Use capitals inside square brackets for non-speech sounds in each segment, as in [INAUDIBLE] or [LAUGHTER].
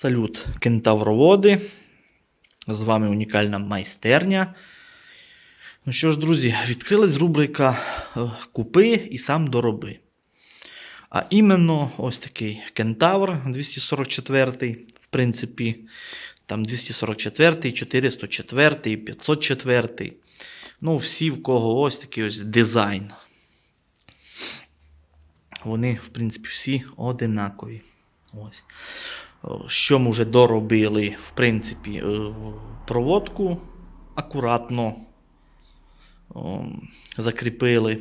Салют, кентавроводи. З вами унікальна майстерня. Ну що ж, друзі, відкрилась рубрика е, Купи і сам дороби. А іменно ось такий кентавр 244, в принципі, там 244, 404, 504. Ну, всі, в кого ось такий ось дизайн. Вони, в принципі, всі одинакові. Ось. Що ми вже доробили, в принципі, е, проводку акуратно закріпили.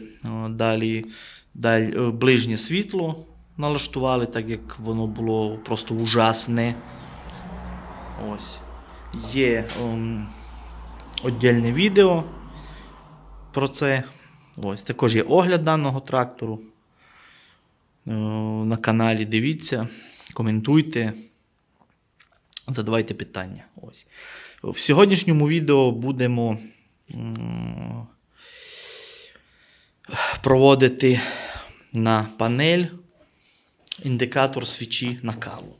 Далі, далі е, ближнє світло налаштували, так як воно було просто ужасне. Ось. Є ем, віддільне відео про це. Ось. Також є огляд даного трактору. Е, На каналі дивіться, коментуйте, задавайте питання. Ось. В сьогоднішньому відео будемо проводити на панель індикатор свічі накалу.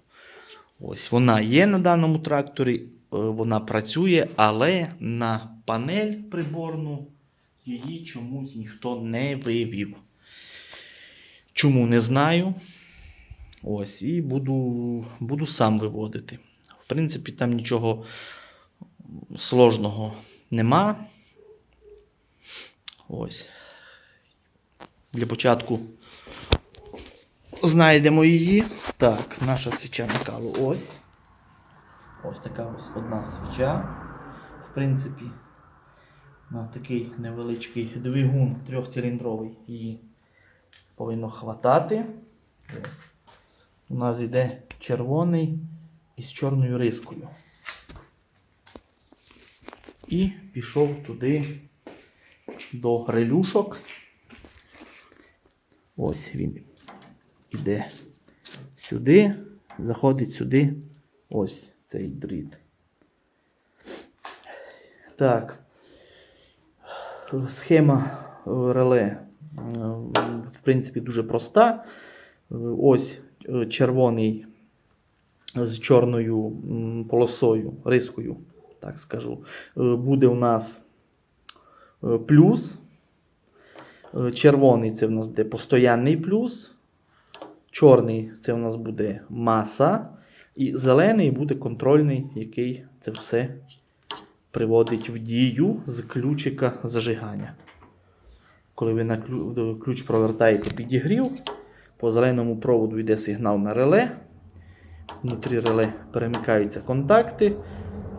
Ось вона є на даному тракторі, е, вона працює, але на панель приборну її чомусь ніхто не вивів. Чому не знаю. Ось, і буду, буду сам виводити. В принципі, там нічого сложного нема. Ось. Для початку знайдемо її. Так, наша свіча накалу ось. Ось така ось одна свіча. В принципі, на такий невеличкий двигун трьохциліндровий її повинно хватати. Ось. У нас йде червоний із чорною рискою. І пішов туди до релюшок. Ось він іде сюди, заходить сюди. Ось цей дріт. Так. Схема е, реле, е, в принципі, дуже проста. Ось червоний з чорною полосою, рискою, так скажу, е, буде у нас е, плюс. Е, Червоний це в нас буде постоянний плюс. Чорний це у нас буде маса. І зелений буде контрольний, який це все приводить в дію з ключика зажигання. Коли ви на ключ провертаєте підігрів, по зеленому проводу йде сигнал на реле. Внутрі реле перемикаються контакти,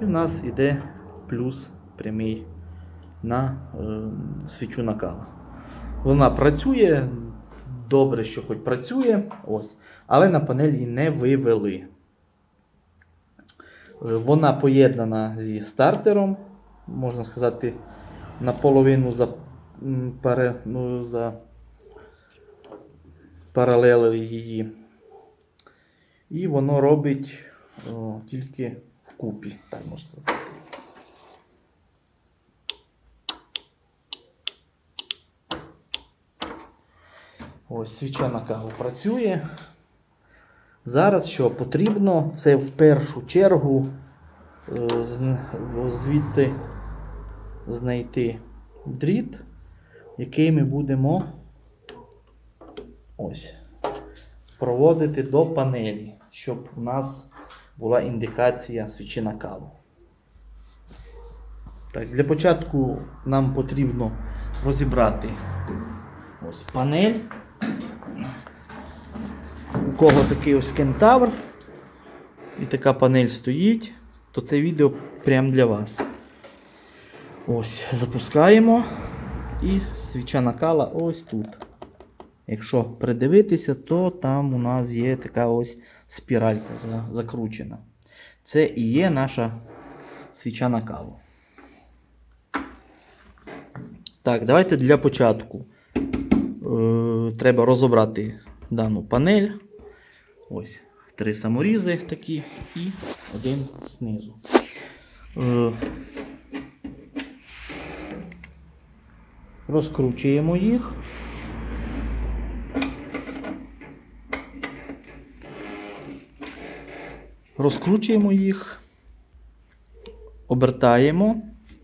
і в нас йде плюс прямий на е, свічу накала. Вона працює, добре, що хоч працює, ось, але на панелі не вивели. Е, Вона поєднана зі стартером, можна сказати, наполовину за, пере, ну, за паралелили її. І воно робить о, тільки вкупі, так можна сказати. Ось свіча на каву працює. Зараз що потрібно, це в першу чергу е, звідти знайти дріт, який ми будемо ось проводити до панелі, щоб у нас була індикація свічі накалу. Так, для початку нам потрібно розібрати ось панель. У кого такий ось кентавр і така панель стоїть, то це відео прямо для вас. Ось, запускаємо. І свіча накала ось тут. Якщо придивитися, то там у нас є така ось спіралька закручена. Це і є наша свіча накалу. Так, давайте для початку е, треба розібрати дану панель. Ось три саморізи такі і один знизу. Е, розкручуємо їх. Розкручуємо їх, обертаємо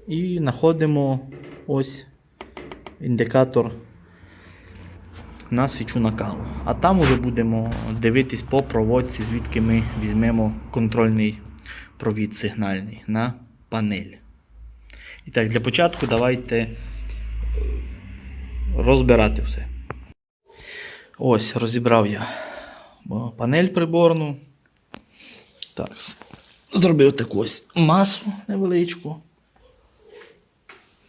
і знаходимо ось індикатор на свічу накалу. А там уже будемо дивитись по проводці, звідки ми візьмемо контрольний провід сигнальний на панель. І так, для початку давайте розбирати все. Ось, розібрав я панель приборну. Так, зробив таку ось масу невеличку.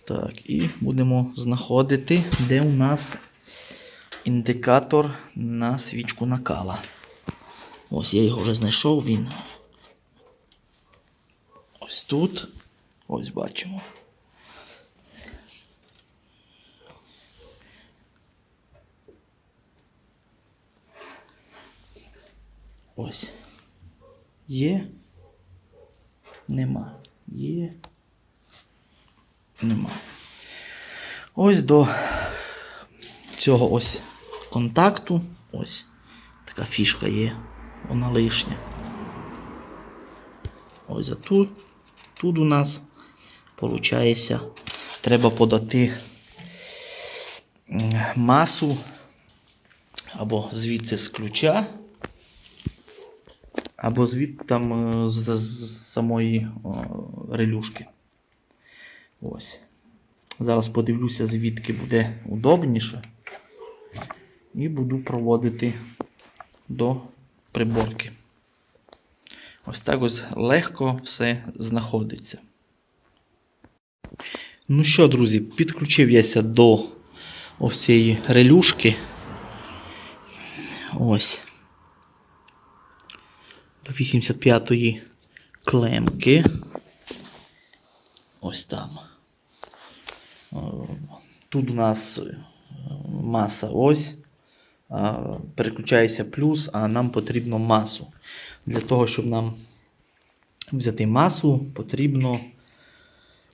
Так, і будемо знаходити, де у нас індикатор на свічку накала. Ось я його вже знайшов, він ось тут. Ось бачимо. Ось. Є. Нема. Є. Нема. Ось до цього ось контакту. Ось така фішка є. Вона лишня. Ось а тут. Тут у нас виходить, треба подати масу або звідси з ключа, або звідти там е, з, з самої о, релюшки. Ось. Зараз подивлюся, звідки буде удобніше. І буду проводити до приборки. Ось так ось легко все знаходиться. Ну що, друзі, підключив яся до ось цієї релюшки. Ось. До 85-ї клемки. Ось там. Тут у нас е, маса ось. Переключається плюс, а нам потрібно масу. Для того, щоб нам взяти масу, потрібно,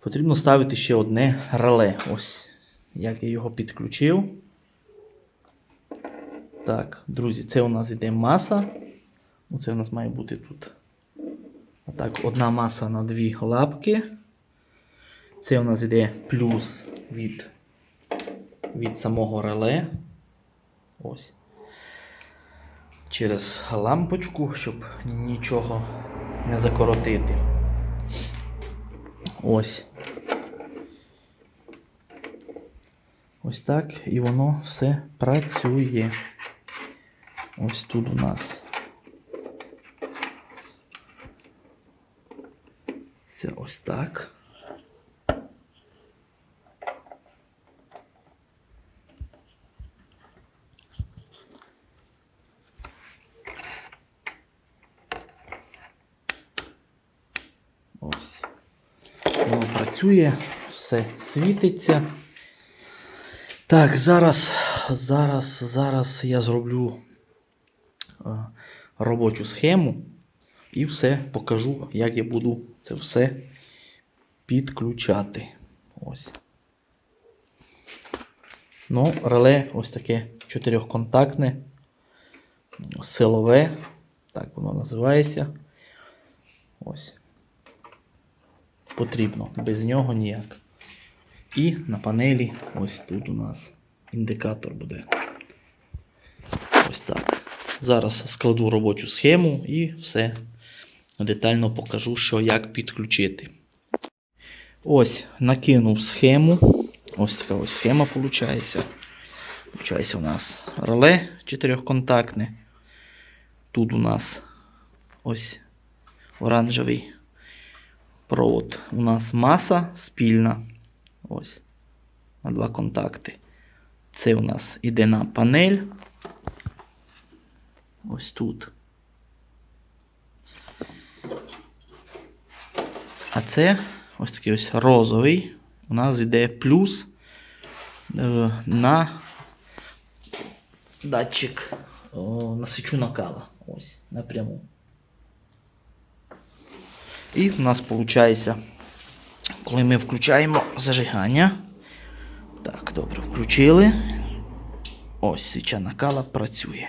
потрібно ставити ще одне реле. Ось як я його підключив. Так, друзі, це у нас йде маса. Оце у нас має бути тут. Отак, одна маса на дві лапки. Це у нас йде плюс від, від самого реле. Ось. Через лампочку, щоб нічого не закоротити. Ось. Ось так. І воно все працює. Ось тут у нас. Все ось так. Ось. Працює, все світиться. Так, зараз, зараз, зараз я зроблю е, робочу схему і все покажу, як я буду це все підключати. Ось. Ну, реле ось таке чотирьохконтактне, силове, так воно називається. Ось. Потрібно, без нього ніяк. І на панелі ось тут у нас індикатор буде. Ось так. Зараз складу робочу схему і все детально покажу, що як підключити. Ось, накинув схему. Ось така ось схема виходить. Получається у нас реле чотирьохконтактне. Тут у нас ось оранжевий провод. У нас маса спільна. Ось. На два контакти. Це у нас іде на панель. Ось тут. А це ось такий ось розовий. У нас йде плюс е, на датчик на свічу накала. Ось, напряму. І в нас виходить, коли ми включаємо зажигання. Так, добре, включили. Ось свіча накала працює.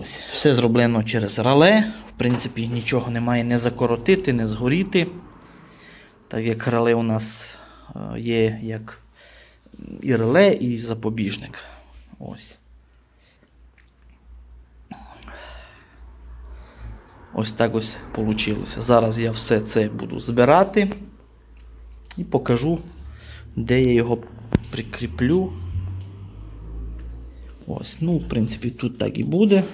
Ось, все зроблено через рале. В принципі, нічого немає не закоротити, не згоріти. Так як реле у нас е, є як і реле, і запобіжник. Ось. Ось так ось вийшло. Зараз я все це буду збирати і покажу, де я його прикріплю. Ось, ну, в принципі, тут так і буде.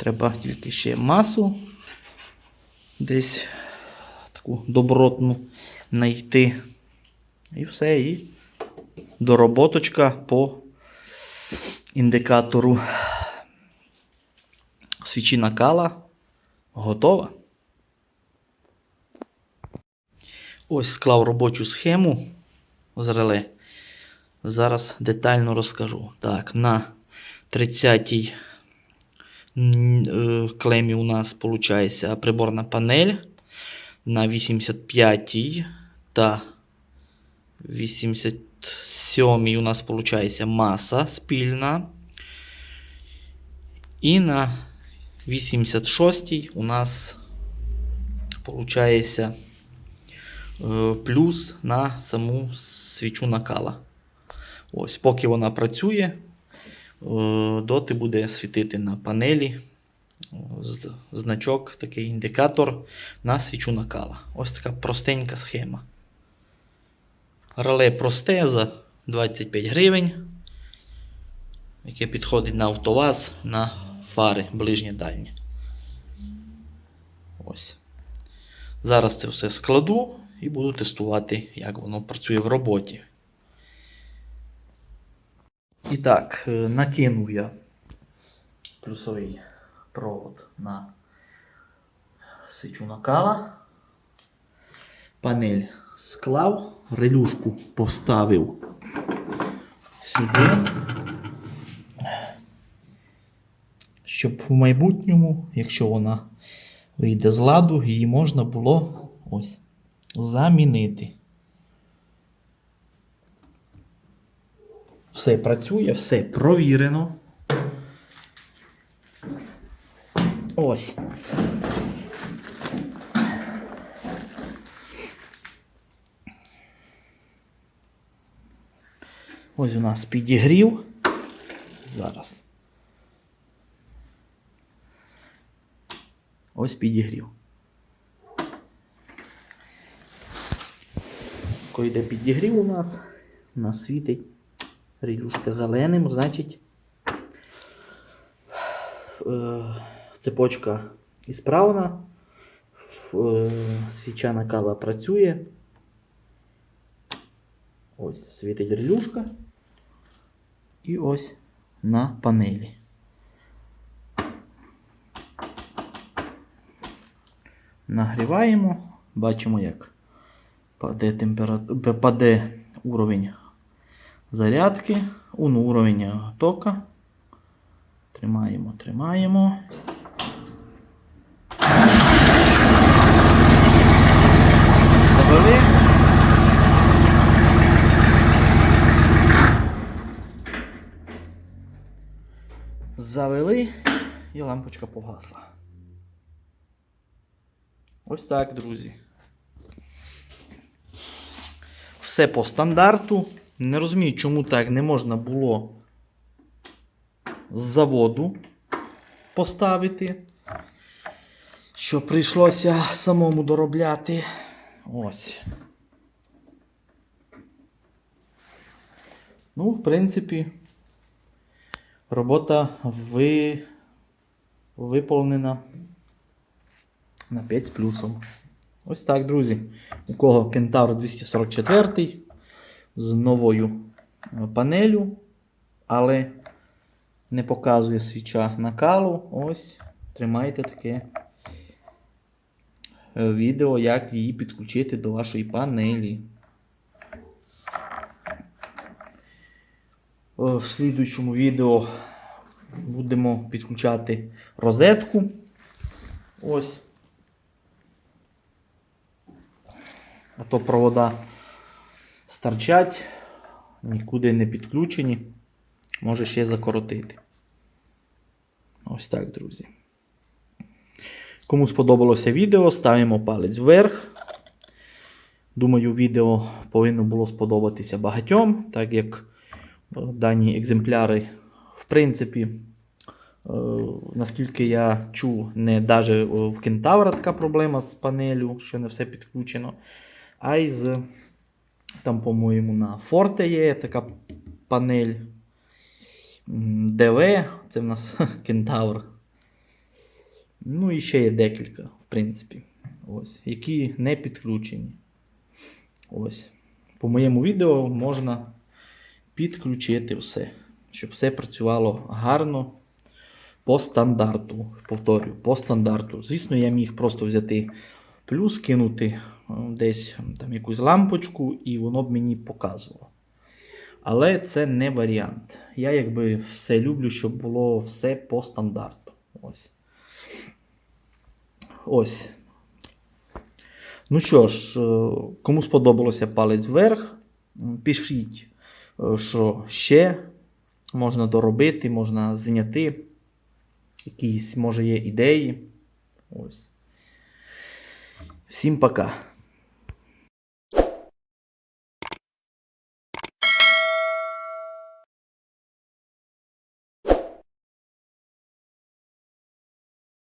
Треба тільки ще масу десь таку добротну знайти. І все, і дороботочка по індикатору свічі накала готова. Ось склав робочу схему з реле. Зараз детально розкажу. Так, на 30-й м, е, клемі у нас виходить приборна панель. На 85-й та 87-й у нас виходить маса спільна. І на 86-й у нас виходить плюс на саму свічу накала. Ось, поки вона працює, е, доти буде світити на панелі е, значок, такий індикатор на свічу накала. Ось така простенька схема. Реле просте за 25 гривень, яке підходить на автоваз на фари ближнє дальнє. Ось. Зараз це все складу і буду тестувати, як воно працює в роботі. І так, е, накинув я плюсовий провод на свічу накала. Панель склав, релюшку поставив сюди. Щоб в майбутньому, якщо вона вийде з ладу, її можна було ось замінити. Все працює, все провірено. Ось. Ось у нас підігрів. Зараз. Ось підігрів. Коли йде підігрів у нас, у нас світить рілюшка зеленим, значить е, цепочка ісправна, е, свіча накала працює. Ось світить релюшка. І ось на панелі. Нагріваємо, бачимо, як паде, температура, паде уровень зарядки, ну, уровень тока. Тримаємо, тримаємо. Завели. Завели і лампочка погасла. Ось так, друзі. Все по стандарту. Не розумію, чому так не можна було з заводу поставити. Що прийшлося самому доробляти. Ось. Ну, в принципі, робота ви... виповнена на 5 з плюсом. Ось так, друзі. У кого Кентавр 244 з новою е, панелю, але не показує свіча накалу. Ось, тримайте таке е, відео, як її підключити до вашої панелі. Е, В слідуючому відео будемо підключати розетку. Ось. А то провода старчать, нікуди не підключені. Може ще закоротити. Ось так, друзі. Кому сподобалося відео, ставимо палець вверх. Думаю, відео повинно було сподобатися багатьом, так як е, дані екземпляри, в принципі, е, наскільки я чув, не навіть в кентавра така проблема з панелю, що не все підключено. А й з, там, по-моєму, на Forte є така панель. ДВ, це в нас [LAUGHS] кентавр. Ну і ще є декілька, в принципі, ось, які не підключені. Ось. По моєму відео можна підключити все, щоб все працювало гарно по стандарту. Повторюю, по стандарту. Звісно, я міг просто взяти плюс, кинути десь там якусь лампочку, і воно б мені показувало. Але це не варіант. Я якби все люблю, щоб було все по стандарту. Ось. Ось. Ну що ж, е, кому сподобалося палець вверх, пишіть, е, що ще можна доробити, можна зняти. Якісь, може, є ідеї. Ось. Всім пока.